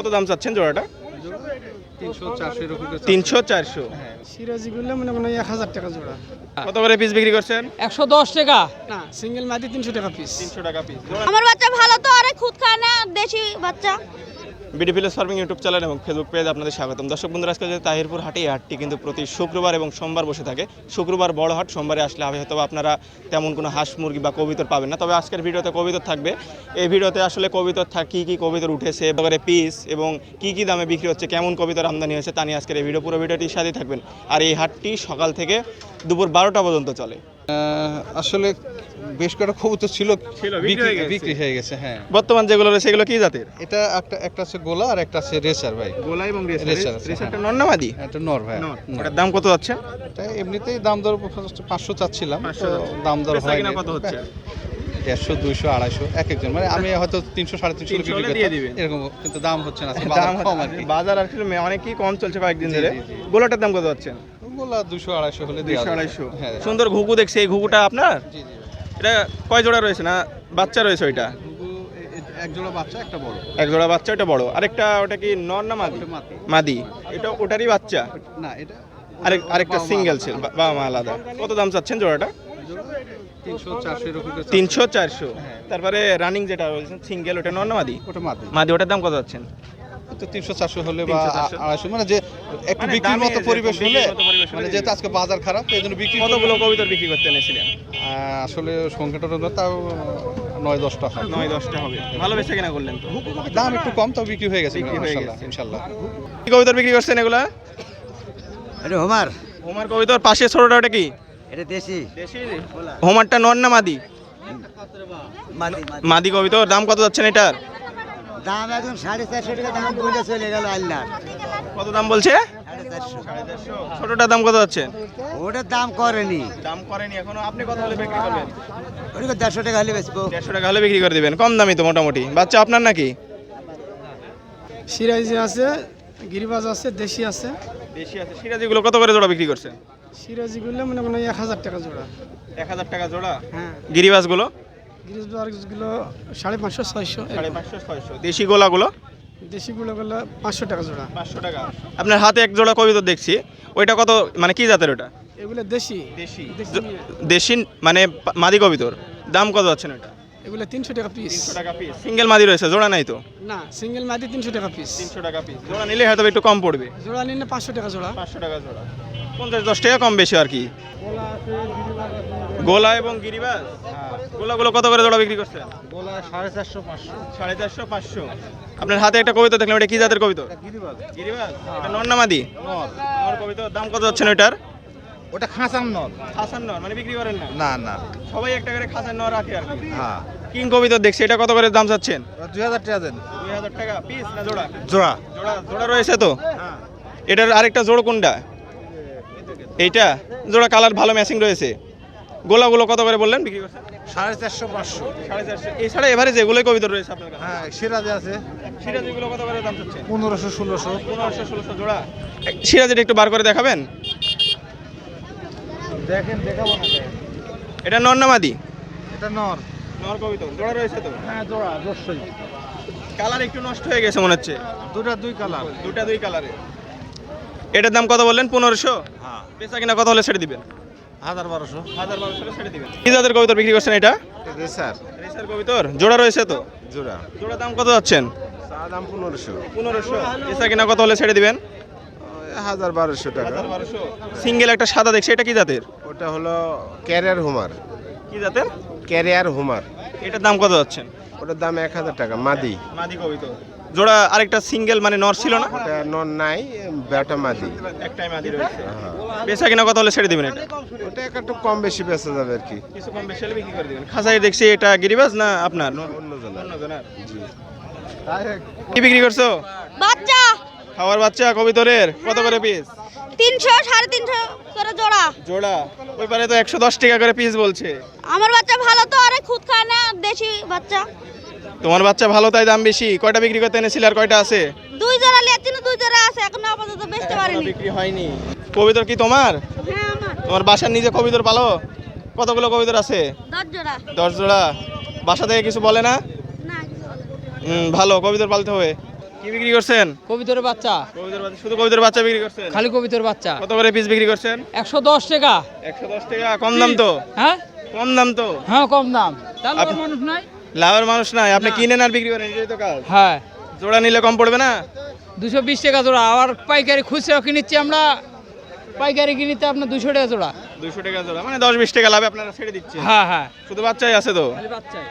কত দাম চাচ্ছেন জোড়াটা? তিনশো চারশো। সিরাজিগুলো মনে মনে হয় এক হাজার টাকা জোড়া। কত করে পিস বিক্রি করছেন? একশো দশ টাকা। না সিঙ্গেল মাদি তিনশো টাকা পিস তিনশো টাকা পিস আমার বাচ্চা ভালো তো আরে খুদ খায় না দেশি বাচ্চা। BD village farming YouTube channel এবং ফেসবুক পেজ আপনাদের স্বাগতম। দর্শক বন্ধুরা, আজকে যে তাহিরপুর হাটে এই হাটটি কিন্তু প্রতি শুক্রবার এবং সোমবার বসে থাকে। শুক্রবার বড় হাট, সোমবারে আসলে হবে হয়তো আপনারা তেমন কোনো হাঁস, মুরগি বা কবিতর পাবেন না। তবে আজকের ভিডিওতে কবিতর থাকবে। এই ভিডিওতে আসলে কবিতর থাক কী কী কবিতর উঠেছে এবারে পিস এবং কী কী দামে বিক্রি হচ্ছে, কেমন কবিতর আমদানি হয়েছে তা নিয়ে আজকের এই ভিডিও, পুরো ভিডিওটির সাথেই থাকবেন। আর এই হাটটি সকাল থেকে দুপুর বারোটা পর্যন্ত চলে। আসলে বেশ কটা কবুতর ছিল ছিল, বিক্রি হয়ে গেছে। হয়ে হ্যাঁ। বর্তমান যেগুলো রয়েছে সেগুলো কি জাতের? এটা একটা একটা আছে গোলা আর একটা আছে রেসার ভাই। গোলা এবং রেসার। রেসারটা হ্যাঁ। নন্নামাদি একটা নর ভাই। দাম কত যাচ্ছে? এটা এমনিতেই দাম দর পাঁচশো চাচ্ছিলাম দাম দর হয় কত হচ্ছে? দেড়শো দুইশো আড়াইশো এক একজন। মানে আমি হয়তো তিনশো সাড়ে তিনশো বিক্রি করতাম। এরকম কিন্তু দাম হচ্ছে না দাম বাজার আসলে অনেকই কম চলছে কয়েকদিন ধরে। গোলাটার দাম কত যাচ্ছে? গোলা দুশো আড়াইশো হলে যাবে। আড়াইশো। হ্যাঁ। সুন্দর ঘুঘু দেখছি এই ঘুঘুটা আপনার? জি জি। এটা কয় জোড়া রয়েছে না বাচ্চা রয়েছে ওইটা? ঘুঘু এ- এ- এক জোড়া বাচ্চা একটা বড়। এক জোড়া বাচ্চা ওটা বড়। আরেকটা ওটা কি নর না মাদি? মাদি। এটা ওটারই বাচ্চা? না এটা আরেক আরেকটা সিঙ্গেল ছিল বাবা মা আলাদা। কত দাম চাচ্ছেন জোড়াটা? তিনশো চারশো হ্যাঁ। তারপরে রানিং যেটা রয়েছে সিঙ্গেল ওটা নর না মাদি? ওটা মাদি। মাদি ওটার দাম কত যাচ্ছেন তো তিনশো চারশো হলে বা আড়াইশো মানে যে একটু মানে বিক্রির মতো যে পরিবেশ হলে পরিবেশ হলে মানে যেহেতু আজকে বাজার খারাপ এই জন্য বিক্রি কতগুলো কবিতর বিক্রি করতে এনেছিলেন? আসলে সংখ্যাটা তাও নয় দশটা হয় নয় দশটা হবে। ভালো বেচা কিনা করলেন তো? দাম একটু কম তাও বিক্রি হয়ে গেছে বিক্রি হয়ে ইনশাল্লাহ গেছে। ইনশাল্লাহ। কি কবিতর বিক্রি করছেন এগুলা? এটা হোমার। হোমার কবিতর পাশে ছোটটা ওটা কি? এটা দেশি। হোমারটা নর না মাদি মাদি। মাদি কবিতর দাম কত যাচ্ছেন এটার? দাম এখন সাড়ে চারশো টাকা দাম বলে চলে গেল আল্লাহ কত দাম বলছে? ছোটটার দাম কত যাচ্ছে? ওটার দাম করেনি। দাম করেনি এখনও আপনি কত হলে বিক্রি করবেন? ওটা দেড়শো টাকা হলে বেচবো? দেড়শো টাকা হলে বিক্রি করে দিবেন কম দামি তো মোটামুটি। বাচ্চা আপনার নাকি? সিরাজি আছে গিরিবাজ আছে দেশি আছে। বেশি আছে। সিরাজিগুলো কত করে জোড়া বিক্রি করছেন? সিরাজিগুলো মনে মনে হয় এক হাজার টাকা জোড়া। এক হাজার টাকা জোড়া? হ্যাঁ। গিরিবাসগুলো সাড়ে পাঁচশো ছয়শো। সাড়ে পাঁচশো ছয়শো। দেশি গোলাগুলো? দেশিগুলো গুলো পাঁচশো টাকা জোড়া। পাঁচশো টাকা। আপনার হাতে এক জোড়া কবিতর দেখছি। ওইটা কত মানে কি জাতের ওটা? এগুলো দেশি। দেশি। দেশি। মানে মাদি কবিতর দাম কত যাচ্ছেন ওটা এগুলো তিনশো টাকা পিস টাকা পিস সিঙ্গেল মাদি রয়েছে জোড়া নাই তো? না সিঙ্গেল মাদি তিনশো টাকা পিস তিনশো টাকা পিস জোড়া নিলে হয়তো একটু কম পড়বে। জোড়া নিলে পাঁচশো টাকা জোড়া। পাঁচশো টাকা জোড়া। পঞ্চাশ দশ টাকা কম বেশি আর কি। গোলা এবং গিরিবাস গোলাগুলো কত করে জোড়া বিক্রি করছেন? বলা সাড়ে চারশো পাঁচশো। সাড়ে চারশো পাঁচশো। আপনার হাতে একটা কবিতা দেখলাম এটা কি জাতের কবিতা? এটা নন্নামাদি নর কবিতা দাম কত যাচ্ছেন ওইটার? ওটা খাঁচার নর। মানে বিক্রি করেন না? না না। সবাই একটা করে খাসান নর রাখে আর হ্যাঁ। কিং কবিতা দেখছি এটা কত করে দাম চাচ্ছেন দুই হাজার টাকা দেন। দুই হাজার টাকা পিস না জোড়া? জোড়া। জোড়া জোড়া রয়েছে তো? এটার আরেকটা জোড় কোনটা? এইটা? জোড়া কালার ভালো ম্যাচিং রয়েছে। গোলাগুলো কত করে বললেন? বিক্রি করছেন? সাড়ে চারশো পাঁচশো। সাড়ে চারশো। এছাড়া এভারে যেগুলোই কবিতা রয়েছে আপনার কাছে? হ্যাঁ সিরাজে আছে। সিরাজিগুলো কত করে দাম চাচ্ছেন পনেরোশো ষোলোশো। পনেরোশো ষোলোশো জোড়া। সিরাজিটা একটু বার করে দেখাবেন? দেখেন দেখাবো না এটা নন্নামাদি এটা নর। নর কবিতা। জোড়া রয়েছে তো? হ্যাঁ জোড়া অবশ্যই। কালার একটু নষ্ট হয়ে গেছে মনে হচ্ছে। দুটা দুই কালার। দুটা দুই কালারে এটার দাম কত বললেন? পনেরোশো? হ্যাঁ। পেঁচা কিনা কত হলে ছেড়ে দিবেন? হাজার বারোশো। হাজার বারোশো ছেড়ে দিবেন। কি জাতের কবিতর বিক্রি করছেন এটা? স্যার রেসার কবিতর। জোড়া রয়েছে তো? জোড়া। জোড়া দাম কত যাচ্ছেন? দাম পনেরোশো। পনেরোশো। পেঁচা কিনা কত হলে ছেড়ে দিবেন? হাজার বারোশো টাকা। সিঙ্গেল একটা সাদা দেখছি এটা কি জাতের? ওটা হলো ক্যারিয়ার হুমার। কি জাতের? Carrier homer. এটার দাম কত যাচ্ছেন? ওটার দাম এক হাজার টাকা মাদি। মাদি কবিতর। জোড়া আরেকটা সিঙ্গেল মানে নর ছিল না? নর নাই বেটা মাদি। একটাই মাদি রয়েছে। বেচা কিনা কত হলে ছেড়ে দিবেন এটা? ওটা একটু কম বেশি বেচা যাবে আর কি। কিছু কম বেশি হলে বিক্রি করে দিবেন। খাসাই দেখছি এটা গিরিবাজ না আপনার? অন্য জনের। অন্যজনের। কি বিক্রি করছ? বাচ্চা। খাওয়ার বাচ্চা কবিতরের কত করে পিস তিনশো সাড়ে তিনশো করে জোড়া। জোড়া? ওই পারে তো একশো দশ টাকা করে পিস বলছে। আমার বাচ্চা ভালো তো আরে খুদ খায় না দেশি বাচ্চা। তোমার বাচ্চা ভালো তাই দাম বেশি। কয়টা বিক্রি করতে এনেছিলে আর কয়টা আছে? দুই জোড়া লিয়েছি না দুই জোড়া আছে এখন আপাতত বেচতে পারিনি। বিক্রি হয়নি। কবিতর কি তোমার? হ্যাঁ আমার। তোমার বাসার নিজে কবিতর পালো কতগুলো কবিতর আছে? দশ জোড়া। দশ জোড়া। বাসা থেকে কিছু বলে না? না কিছু বলে হুম ভালো কবিতর পালতে হবে। কি বিক্রি করছেন? কবিতরের বাচ্চা। কবিতর বাচ্চা শুধু কবিতর বাচ্চা বিক্রি করছেন? খালি কবিতরের বাচ্চা। কত করে পিস বিক্রি করছেন? একশো দশ টাকা। একশো দশ টাকা কম দাম তো? হ্যাঁ? কম দাম তো? হ্যাঁ কম দাম। তাহলে মানুষ নাই। লাভের মানুষ নাই। আপনি কিনেন আর বিক্রি করেন এটাই তো কাজ। হ্যাঁ। জোড়া নিলে কম পড়বে না? দুশো বিশ টাকা জোড়া আবার পাইকারি খুচরা কিনেছি আমরা পাইকারি কিনিতে আপনার দুশো টাকা জোড়া। দুশো টাকা জোড়া মানে দশ বিশ টাকা লাভে আপনারা ছেড়ে দিচ্ছেন। হ্যাঁ হ্যাঁ। শুধু বাচ্চাই আছে তো? খালি বাচ্চাই।